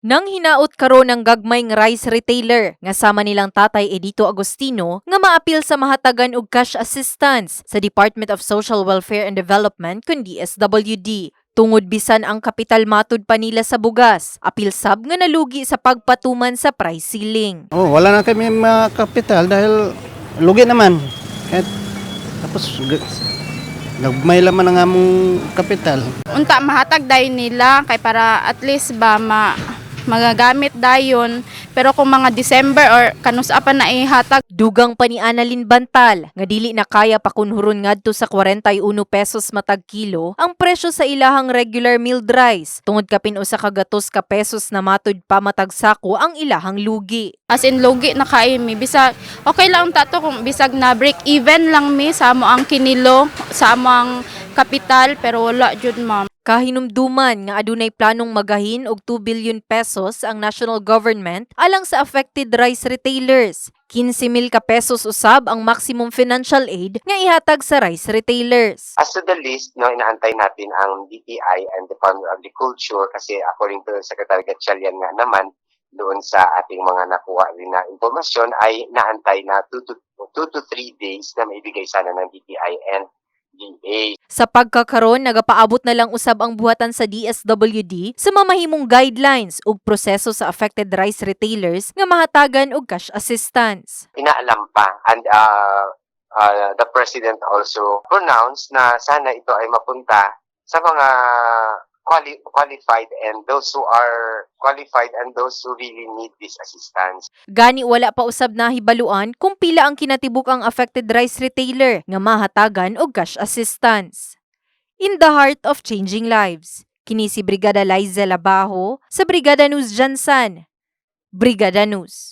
Nang hinaot karon ng gagmay nga rice retailer nga sama nilang tatay Edito Agostino nga maapil sa mahatagan og cash assistance sa Department of Social Welfare and Development kundi SWD. Tungod bisan ang kapital matud pa nila sa bugas, apil sab nga nalugi sa pagpatuman sa price ceiling. Oh, wala na kami mga kapital dahil lugi naman. Kahit, tapos nagmay laman ang among kapital. unta mahatag dayon nila kay para at least ba ma magagamit dayon. Pero kung mga December or kanus pa na ihatag Dugang pa ni Annalyn Bantal nga dili na kaya pakunhuron ngadto sa 41 pesos matag kilo ang presyo sa ilahang regular milled rice. Tungod kapin usa ka gatos ka pesos na matud pa matag sako ang ilahang lugi. as in logi na kay mi. Bisag okay lang tato kung bisag na break even lang mi. Sa amo ang kinilo sa amo ang kapital pero wala jud ma'am Kahinumduman nga adunay planong magahin og 2 billion pesos ang national government alang sa affected rice retailers. 15 mil ka pesos usab ang maximum financial aid nga ihatag sa rice retailers. As to the list, no, inaantay natin ang DTI and Department of Agriculture kasi according to Secretary Gatchalian nga naman, doon sa ating mga nakuha rin na impormasyon ay naantay na 2 to, 2 to 3 days na maibigay sana ng DTI and DA. Sa pagkakaroon, nagapaabot na lang usab ang buhatan sa DSWD sa mamahimong guidelines ug proseso sa affected rice retailers nga mahatagan og cash assistance. Inaalam pa and uh, uh, the President also pronounced na sana ito ay mapunta sa mga quali- qualified and those who are qualified and those who really need this assistance. Gani wala pa usab na hibaluan kung pila ang kinatibuk ang affected rice retailer nga mahatagan og cash assistance. In the heart of changing lives, kini si Brigada Liza Labajo sa Brigada News Jansan. Brigada News.